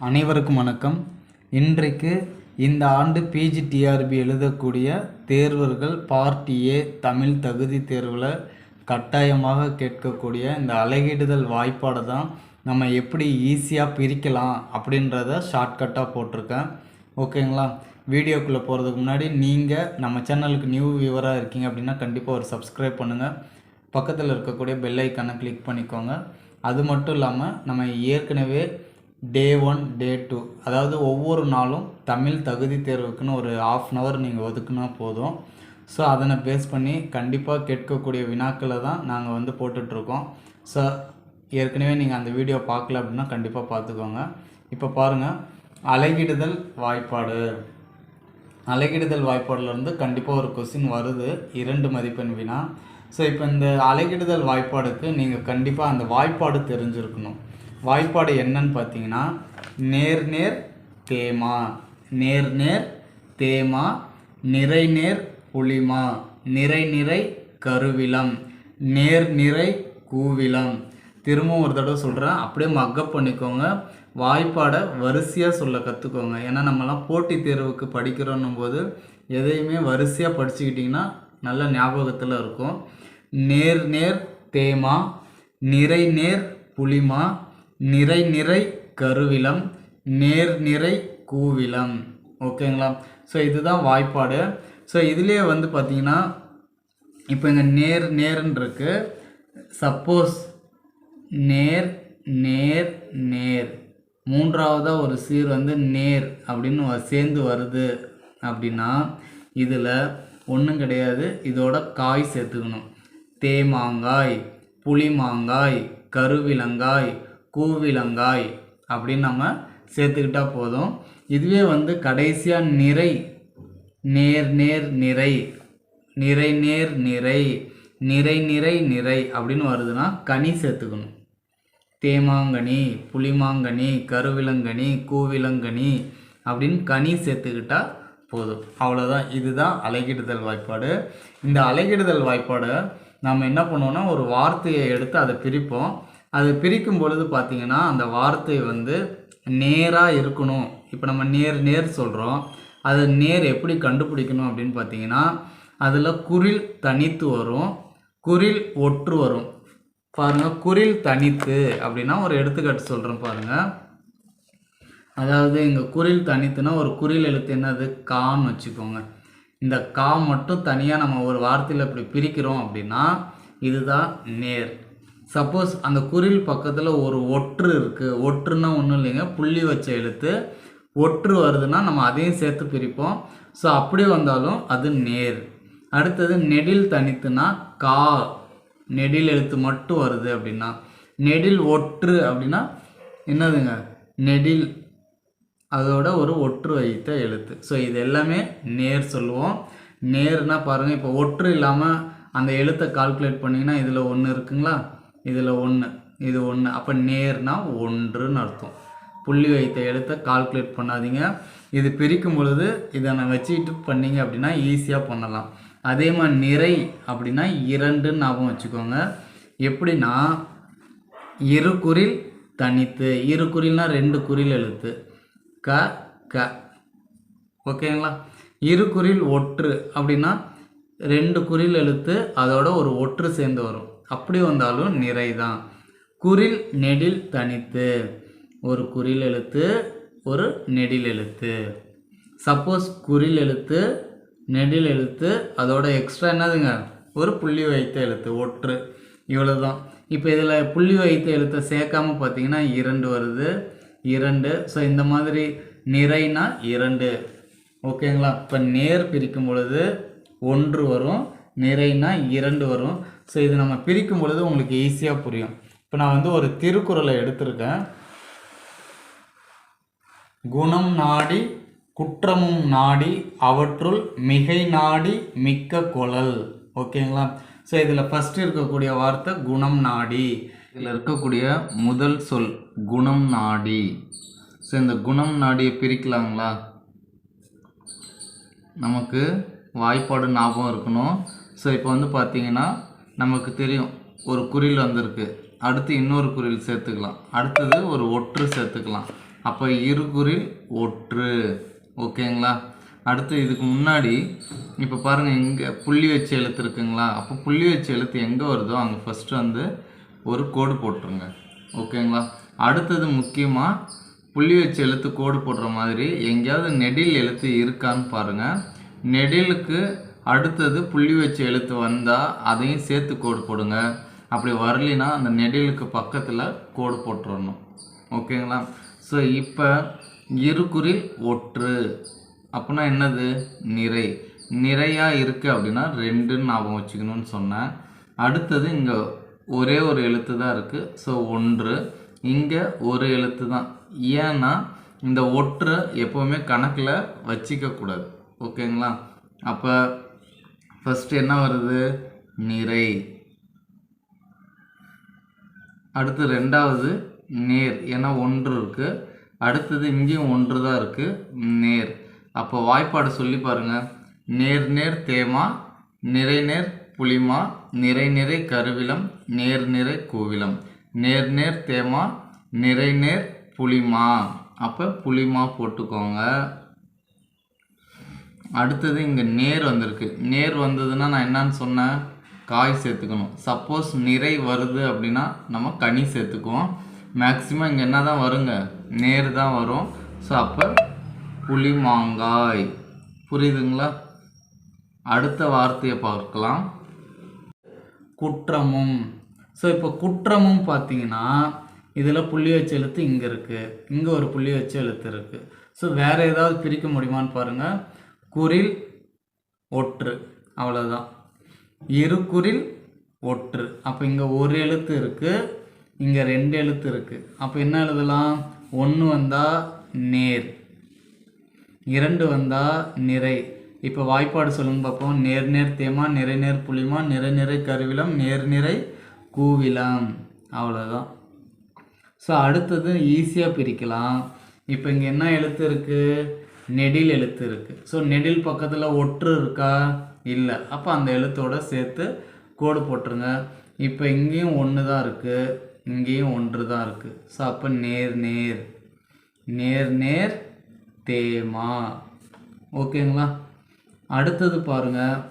அனைவருக்கும் வணக்கம். இன்றைக்கு இந்த ஆண்டு பிஜிடிஆர்பி எழுதக்கூடிய தேர்வர்கள் பார்ட் ஏ தமிழ் தகுதி தேர்வில் கட்டாயமாக கேட்கக்கூடிய இந்த அலகிடுதல் வாய்ப்பாடை தான் நம்ம எப்படி ஈஸியாக பிரிக்கலாம் அப்படின்றத ஷார்ட்கட்டாக போட்டிருக்கேன். ஓகேங்களா? வீடியோக்குள்ளே போகிறதுக்கு முன்னாடி நீங்கள் நம்ம சேனலுக்கு நியூ வியூவராக இருக்கீங்க அப்படின்னா கண்டிப்பாக ஒரு சப்ஸ்கிரைப் பண்ணுங்கள் பக்கத்தில் இருக்கக்கூடிய பெல் ஐக்கானை கிளிக் பண்ணிக்கோங்க. அது மட்டும் இல்லாமல் நம்ம ஏற்கனவே டே ஒன் டே டூ அதாவது ஒவ்வொரு நாளும் தமிழ் தகுதி தேர்வுக்குன்னு ஒரு ஆஃப் அன் ஹவர் நீங்கள் ஒதுக்குனா போதும். ஸோ அதனை பேஸ் பண்ணி கண்டிப்பாக கேட்கக்கூடிய வினாக்களை தான் நாங்கள் வந்து போட்டுட்ருக்கோம். ஸோ ஏற்கனவே நீங்கள் அந்த வீடியோ பார்க்கல அப்படின்னா கண்டிப்பாக பார்த்துக்கோங்க. இப்போ பாருங்கள் அலகிடுதல் வாய்ப்பாடு. அலகிடுதல் வாய்ப்பாடுலேருந்து கண்டிப்பாக ஒரு கொஸ்டின் வருது. இரண்டு மதிப்பெண் வினா. ஸோ இப்போ இந்த அலகிடுதல் வாய்ப்பாடுக்கு நீங்கள் கண்டிப்பாக அந்த வாய்ப்பாடு தெரிஞ்சிருக்கணும். வாய்ப்பாடு என்னன்னு பார்த்தீங்கன்னா நேர் நேர் தேமா. நேர் நேர் தேமா. நிறை நேர் புளிமா நிறை நிறை கருவிலம். நேர் நிறை கூவிலம். திரும்பவும் ஒரு தடவை சொல்கிறேன் அப்படியே மக்கப் பண்ணிக்கோங்க. வாய்ப்பாடை வரிசையாக சொல்ல கற்றுக்கோங்க ஏன்னா நம்மலாம் போட்டித் தேர்வுக்கு படிக்கிறோன்னும் போது எதையுமே வரிசையாக படிச்சுக்கிட்டிங்கன்னா நல்ல ஞாபகத்தில் இருக்கும். நேர் நேர் தேமா. நிறை நேர் புளிமா நிறை நிறை கருவிலம் நேர் நிறை கூவிலம். ஓகேங்களா? ஸோ இதுதான் வாய்ப்பாடு. ஸோ இதுலேயே வந்து பார்த்தீங்கன்னா இப்போ இங்கே நேர் நேருன்னு இருக்கு. சப்போஸ் நேர் நேர் நேர். மூன்றாவதாக ஒரு சீர் வந்து நேர் அப்படின்னு சேர்ந்து வருது அப்படின்னா இதில் ஒன்றும் கிடையாது. இதோட காய் சேர்த்துக்கணும். தேமாங்காய் புளிமாங்காய் கருவிலங்காய் கூவிலங்காய் அப்படின்னு நம்ம சேர்த்துக்கிட்டால் போதும். இதுவே வந்து கடைசியாக நிறை நேர் நேர் நிறை நிறை நேர் நிறை நிறை நிறை நிறை அப்படின்னு வருதுன்னா கனி சேர்த்துக்கணும். தேமாங்கனி புளிமாங்கனி கருவிலங்கனி கூவிலங்கனி அப்படின்னு கனி சேர்த்துக்கிட்டா போதும். அவ்வளோதான் இதுதான் அலைகிடுதல் வாய்ப்பாடு. இந்த அலைகிடுதல் வாய்ப்பாடை நம்ம என்ன பண்ணுவோம்னா ஒரு வார்த்தையை எடுத்து அதை பிரிப்போம். அது பிரிக்கும் பொழுது பார்த்தீங்கன்னா அந்த வார்த்தை வந்து நேராக இருக்கணும். இப்போ நம்ம நேர் நேர் சொல்கிறோம் அது நேர் எப்படி கண்டுபிடிக்கணும் அப்படின்னு பார்த்தீங்கன்னா அதில் குரில் தனித்து வரும் குரில் ஒற்று வரும். பாருங்கள் குரில் தனித்து அப்படின்னா ஒரு எடுத்துக்காட்டு சொல்கிறேன் பாருங்கள் அதாவது இங்கே குரில் தனித்துனா ஒரு குரில் எழுத்து என்னது? கான்னு வச்சுக்கோங்க. இந்த கா மட்டும் தனியாக நம்ம ஒரு வார்த்தையில் இப்படி பிரிக்கிறோம் அப்படின்னா இதுதான் நேர். சப்போஸ் அந்த குரில் பக்கத்தில் ஒரு ஒற்று இருக்குது ஒற்றுன்னா ஒன்றும் இல்லைங்க. புள்ளி வச்ச எழுத்து. ஒற்று வருதுன்னா நம்ம அதையும் சேர்த்து பிரிப்போம். ஸோ அப்படி வந்தாலும் அது நேர். அடுத்தது நெடில் தனித்துனா கா. நெடில் எழுத்து மட்டும் வருது அப்படின்னா. நெடில் ஒற்று அப்படின்னா என்னதுங்க? நெடில். அதோட ஒரு ஒற்று வைத்த எழுத்து. ஸோ இது எல்லாமே நேர் சொல்லுவோம். நேர்னா பாருங்கள் இப்போ ஒற்று இல்லாமல் அந்த எழுத்தை கால்குலேட் பண்ணிங்கன்னா இதில் ஒன்று இருக்குங்களா? இதில் ஒன்று இது ஒன்று அப்போ நேர்னா ஒன்றுன்னு அர்த்தம். புள்ளி வைத்த எழுத்தை கால்குலேட் பண்ணாதீங்க. இது பிரிக்கும் பொழுது இதை நான் வச்சுக்கிட்டு பண்ணிங்க அப்படின்னா ஈஸியாக பண்ணலாம். அதே மாதிரி நிறை அப்படின்னா இரண்டுன்னு ஞாபகம் வச்சுக்கோங்க. எப்படின்னா இரு குறில் தனித்து இரு குறில்னால் ரெண்டு குறில் எழுத்து. க க. ஓகேங்களா இரு குறில் ஒற்று அப்படின்னா ரெண்டு குறில் எழுத்து அதோட ஒரு ஒற்று சேர்ந்து வரும். அப்படி வந்தாலும் நிறை தான் குரில் நெடில் தனித்து. ஒரு குறில் எழுத்து ஒரு நெடில் எழுத்து. சப்போஸ் குறில் எழுத்து நெடில் எழுத்து அதோட எக்ஸ்ட்ரா என்னதுங்க? ஒரு புள்ளி வைத்த எழுத்து ஒற்று. இவ்வளோ தான் இப்போ இதில் புள்ளி வைத்த எழுத்தை சேர்க்காம பார்த்தீங்கன்னா இரண்டு வருது. இரண்டு. ஸோ இந்த மாதிரி நிறைனா இரண்டு. ஓகேங்களா? இப்போ நேர் பிரிக்கும் பொழுது ஒன்று வரும் நிறைனா இரண்டு வரும். ஸோ இது நம்ம பிரிக்கும் பொழுது உங்களுக்கு ஈஸியாக புரியும். இப்போ நான் வந்து ஒரு திருக்குறளை எடுத்திருக்கேன். குணம் நாடி குற்றமும் நாடி அவற்றுள் மிகை நாடி மிக்க குழல். ஓகேங்களா? ஸோ இதில் ஃபஸ்ட்டு இருக்கக்கூடிய வார்த்தை குணம் நாடி. இதில் இருக்கக்கூடிய முதல் சொல் குணம் நாடி. ஸோ இந்த குணம் நாடியை பிரிக்கலாங்களா? நமக்கு வாய்ப்பாடு ஞாபகம் இருக்கணும். ஸோ இப்போ வந்து பார்த்தீங்கன்னா நமக்கு தெரியும். ஒரு குறில் வந்திருக்கு. அடுத்து இன்னொரு குறில் சேர்த்துக்கலாம். அடுத்தது ஒரு ஒற்று சேர்த்துக்கலாம். அப்போ இரு குரில் ஒற்று. ஓகேங்களா? அடுத்து இதுக்கு முன்னாடி இப்போ பாருங்கள் இங்கே புள்ளி வச்சு எழுத்து இருக்குங்களா அப்போ புள்ளி வச்சு எழுத்து எங்கே வருதோ அங்கே ஃபஸ்ட்டு வந்து ஒரு கோடு போட்டுருங்க. ஓகேங்களா? அடுத்தது முக்கியமாக புள்ளி வச்சு எழுத்து கோடு போடுற மாதிரி எங்கேயாவது நெடில் எழுத்து இருக்கான்னு பாருங்கள் நெடிலுக்கு அடுத்தது புள்ளி வச்சு எழுத்து வந்தால் அதையும் சேர்த்து கோடு போடுங்க. அப்படி வரலினா அந்த நெடிலுக்கு பக்கத்தில் கோடு போட்டுடணும் ஓகேங்களா? ஸோ இப்போ இருகுறில் ஒற்று. அப்படின்னா என்னது? நிறை. நிறையாக இருக்குது அப்படின்னா ரெண்டுன்னு ஞாபகம் வச்சுக்கணும்னு சொன்னேன். அடுத்தது இங்கே ஒரே ஒரு எழுத்து தான் இருக்குது ஸோ ஒன்று. இங்கே ஒரு எழுத்து தான். ஏன்னா இந்த ஒற்றை எப்போவுமே கணக்கில் வச்சிக்கக்கூடாது. ஓகேங்களா? அப்போ ஃபஸ்ட்டு என்ன வருது? நிறை. அடுத்து ரெண்டாவது நேர். ஏன்னா ஒன்று இருக்குது அடுத்தது இங்கேயும் ஒன்று தான் இருக்குது நேர். அப்போ வாய்ப்பாடு சொல்லி பாருங்கள் நேர் நேர் தேமா நிறை நேர் புளிமா நிறை நிறை கருவிலம் நேர் நிறை கோவிலம். நேர் நேர் தேமா நிறை நேர் புளிமா அப்போ புளிமா போட்டுக்கோங்க. அடுத்தது இங்கே நேர் வந்திருக்கு. நேர் வந்ததுன்னா நான் என்னன்னு சொன்னேன் காய் சேர்த்துக்கணும். சப்போஸ் நிறை வருது அப்படின்னா நம்ம கனி சேர்த்துக்குவோம். மேக்ஸிமம் இங்கே என்ன தான் வருங்க? நேர் தான் வரும். ஸோ அப்போ புளி மாங்காய். புரியுதுங்களா? அடுத்த வார்த்தையை பார்க்கலாம். குற்றமும். ஸோ இப்போ குற்றமும் பார்த்தீங்கன்னா இதில் புள்ளி வச்ச எழுத்து இங்கே இருக்குது இங்கே ஒரு புள்ளி வச்ச எழுத்து இருக்குது ஸோ வேறு ஏதாவது பிரிக்க முடியுமான்னு பாருங்கள் குறில் ஒற்று அவ்வளோதான் இருக்குறில் ஒற்று. அப்போ இங்கே ஒரு எழுத்து இருக்குது இங்கே ரெண்டு எழுத்து இருக்குது அப்போ என்ன எழுதலாம்? ஒன்று வந்தால் நேர் இரண்டு வந்தால் நிறை. இப்போ வாய்ப்பாடு சொல்லுங்க பார்ப்போம் நேர் நேர் தேமா நிறை நேர் புளிமா நிறை நிறை கருவிலம் நேர் நிறை கூவிலம். அவ்வளோதான் ஸோ அடுத்தது ஈஸியாக பிரிக்கலாம். இப்போ இங்கே என்ன எழுத்து இருக்குது நெடில் எழுத்து இருக்குது ஸோ நெடில் பக்கத்தில் ஒற்று இருக்கா? இல்லை. அப்போ அந்த எழுத்தோட சேர்த்து கோடு போட்டுருங்க. இப்போ இங்கேயும் ஒன்று தான் இருக்குது இங்கேயும் ஒன்று தான் இருக்குது ஸோ அப்போ நேர் நேர். நேர் நேர் தேமா. ஓகேங்களா? அடுத்தது பாருங்கள்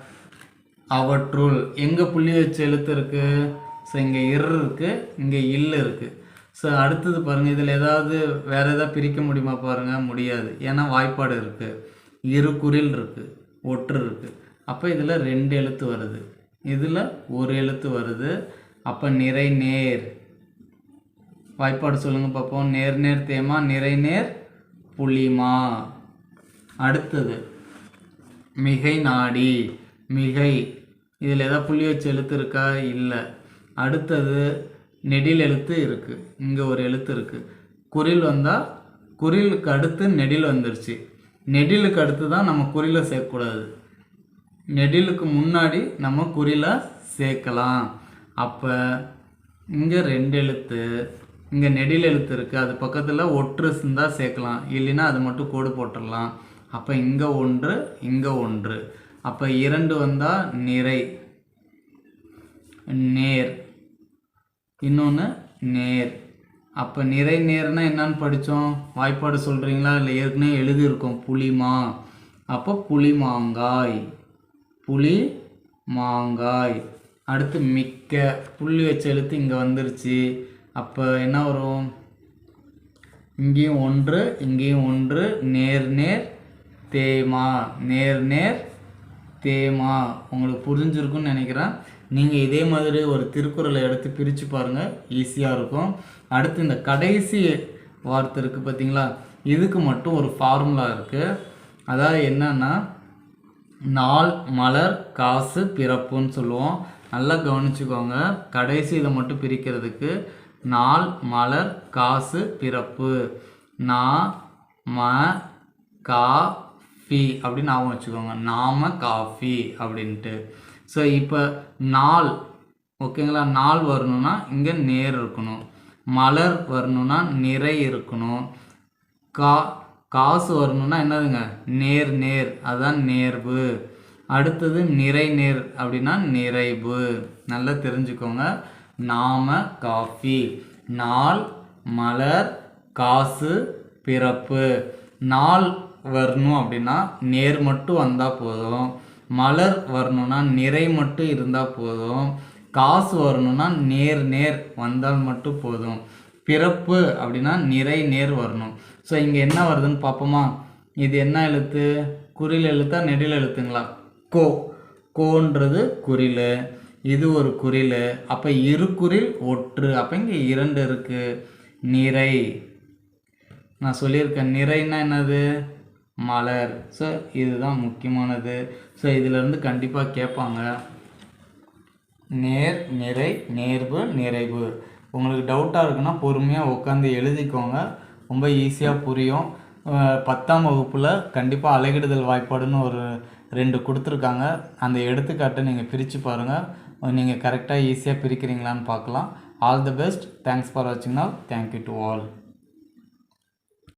அவற்றுள். எங்கே புள்ளி வச்ச எழுத்து இருக்குது ஸோ இங்கே இரு இருக்குது இங்கே இல் இருக்குது ஸோ அடுத்தது பாருங்கள் இதில் ஏதாவது வேறு எதாவது பிரிக்க முடியுமா பாருங்கள் முடியாது. ஏன்னா வாய்ப்பாடு இருக்குது இரு குறில் இருக்குது ஒற்று இருக்குது அப்போ இதில் ரெண்டு எழுத்து வருது. இதில் ஒரு எழுத்து வருது. அப்போ நிறை நேர். வாய்ப்பாடு சொல்லுங்கள் பார்ப்போம் நேர் நேர் தேமா நிறை நேர் புளிமா அடுத்தது மிகை நாடி. மிகை. இதில் எதாவது புள்ளி வச்சு எழுத்து இருக்கா? இல்லை. அடுத்தது நெடில் எழுத்து இருக்குது இங்கே ஒரு எழுத்து இருக்குது குரில் வந்தால் குரிலுக்கு அடுத்து நெடில் வந்துருச்சு. நெடிலுக்கு அடுத்து தான் நம்ம குறில சேர்க்கக்கூடாது. நெடிலுக்கு முன்னாடி நம்ம குறில சேர்க்கலாம். அப்போ இங்கே ரெண்டு எழுத்து இங்கே நெடில் எழுத்து இருக்குது அது பக்கத்தில் ஒற்று இருந்தால் சேர்க்கலாம். இல்லைன்னா அது மட்டும் கோடு போட்டுடலாம். அப்போ இங்கே ஒன்று இங்கே ஒன்று. அப்போ இரண்டு வந்தால் நிறை. நேர். இன்னொன்று நேர். அப்போ நிறை நேர்னா என்னன்னு படித்தோம் வாய்ப்பாடு சொல்கிறீங்களா இல்லை ஏற்கனவே எழுதியிருக்கோம். புளிமா அப்போ புளி மாங்காய். புளி மாங்காய். அடுத்து மிக்க. புள்ளி வச்ச எழுத்து இங்கே வந்துருச்சு. அப்போ என்ன வரும்? இங்கேயும் ஒன்று இங்கேயும் ஒன்று. நேர் நேர் தேமா நேர் நேர் தேமா உங்களுக்கு புரிஞ்சிருக்குன்னு நினைக்கிறேன். நீங்கள் இதே மாதிரி ஒரு திருக்குறளை எடுத்து பிரித்து பாருங்கள் ஈஸியாக இருக்கும். அடுத்து இந்த கடைசி வார்த்தை இருக்குது பார்த்தீங்களா இதுக்கு மட்டும் ஒரு ஃபார்முலா இருக்குது அதாவது என்னன்னா நாள் மலர் காசு பிறப்புன்னு சொல்லுவோம். நல்லா கவனிச்சுக்கோங்க. கடைசி இதை மட்டும் பிரிக்கிறதுக்கு நாள் மலர் காசு பிறப்பு. நா ம கா ஃபி அப்படின்னு ஞாபகம் வச்சுக்கோங்க. நாம காஃபி அப்படின்ட்டு. ஸோ இப்போ நாள் ஓகேங்களா? நாள் வரணும்னா இங்கே நேர் இருக்கணும். மலர் வரணும்னா நிறை இருக்கணும். கா காசு வரணும்னா என்னதுங்க? நேர் நேர். அதுதான் நேர்வு. அடுத்தது நிறை நேர் அப்படின்னா நிறைவு. நல்லா தெரிஞ்சுக்கோங்க. நாம காஃபி. நாள் மலர் காசு பிறப்பு. நாள் வரணும் அப்படின்னா நேர் மட்டும் வந்தால் போதும். மலர் வரணும்னா நிறை மட்டும் இருந்தால் போதும். காசு வரணும்னா நேர் நேர் வந்தால் மட்டும் போதும். பிறப்பு அப்படின்னா நிறை நேர் வரணும். ஸோ இங்கே என்ன வருதுன்னு பார்ப்போமா இது என்ன எழுத்து? குறில் எழுத்தா நெடில் எழுத்துங்களா? கோ. கோன்றது குறில். இது ஒரு குறில். அப்போ இரு குறில் ஒற்று. அப்போ இங்கே இரண்டு இருக்குது நிறை. நான் சொல்லியிருக்கேன். நிறைன்னா என்னது? மலர். ஸோ இதுதான் முக்கியமானது. ஸோ இதிலேருந்து கண்டிப்பாக கேட்பாங்க. நேர் நிறை நேர்வு நிறைவு. உங்களுக்கு டவுட்டாக இருக்குன்னா பொறுமையாக உட்காந்து எழுதிக்கோங்க. ரொம்ப ஈஸியாக புரியும். பத்தாம் வகுப்பில் கண்டிப்பாக அலகிடுதல் வாய்ப்பாடுன்னு ஒரு ரெண்டு கொடுத்துருக்காங்க. அந்த எடுத்துக்காட்டை நீங்கள் பிரித்து பாருங்கள் நீங்கள் கரெக்டாக ஈஸியாக பிரிக்கிறீங்களான்னு பார்க்கலாம். All the best thanks for வாட்சிங் நாவ் தேங்க்யூ டு ஆல்